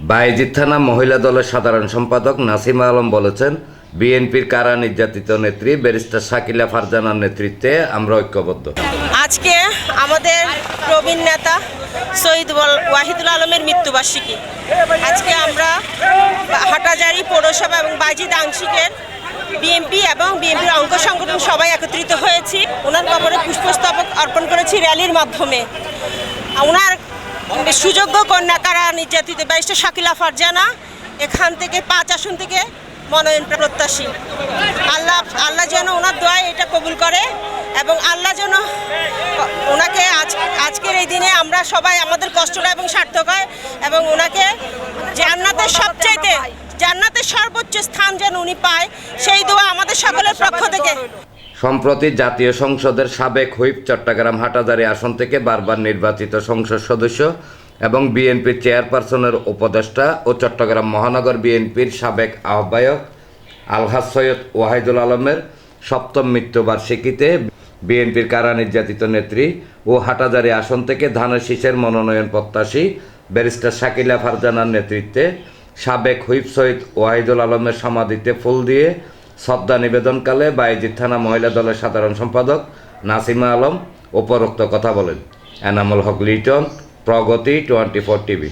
বাইজিৎ থানা মহিলা দলের সাধারণ সম্পাদক নাসিমা আলম বলেছেন, বিএনপির কারা নির্যাতিত নেত্রী ব্যারিস্টার শাকিলা ফারজানার নেতৃত্বে আমরা ঐক্যবদ্ধ। আজকে আমাদের প্রবীণ নেতা শহীদ ওয়াহিদুল আলমের মৃত্যুবার্ষিকী। আজকে আমরা হাটাজারি পৌরসভা এবং বাজিদ আংশিকের বিএনপি এবং বিএনপির অঙ্গ সংগঠন সবাই একত্রিত হয়েছি। ওনার কবরে পুষ্পস্তবক অর্পণ করেছি র্যালির মাধ্যমে। ওনার সুযোগ্য কন্যা কারা নির্যাতিত ব্যারিস্টার শাকিলা ফারজানা, এখান থেকে পাঁচ আসন থেকে মনোনয়ন প্রত্যাশী। আল্লাহ আল্লাহ যেন ওনার দোয়ায় এটা কবুল করে এবং আল্লাহ যেন ওনাকে আজ, আজকের এই দিনে আমরা সবাই আমাদের কষ্টটা এবং সার্থক হয় এবং ওনাকে জান্নাতের সবচাইতে, জান্নাতের সর্বোচ্চ স্থান যেন উনি পায়, সেই দোয়া আমাদের সকলের পক্ষ থেকে সম্প্রতি জাতীয় সংসদের সাবেক হুইপ চট্টগ্রাম হাটাজারি আসন থেকে বারবার নির্বাচিত সংসদ সদস্য এবং বিএনপির চেয়ারপারসনের উপদেষ্টা ও চট্টগ্রাম মহানগর বিএনপির সাবেক আহ্বায়ক আলহাজ সৈয়দ ওয়াহিদুল আলমের সপ্তম মৃত্যুবার্ষিকীতে বিএনপির কারা নির্যাতিত নেত্রী ও হাটাজারি আসন থেকে ধানের শীষের মনোনয়ন প্রত্যাশী ব্যারিস্টার শাকিলা ফারজানার নেতৃত্বে সাবেক হুইপ সৈয়দ ওয়াহিদুল আলমের সমাধিতে ফুল দিয়ে শ্রদ্ধা নিবেদনকালে বায়েজিদ থানা মহিলা দলের সাধারণ সম্পাদক নাসিমা আলম উপরোক্ত কথা বলেন। Enamul Haque Liton, Pragati, twenty four TV.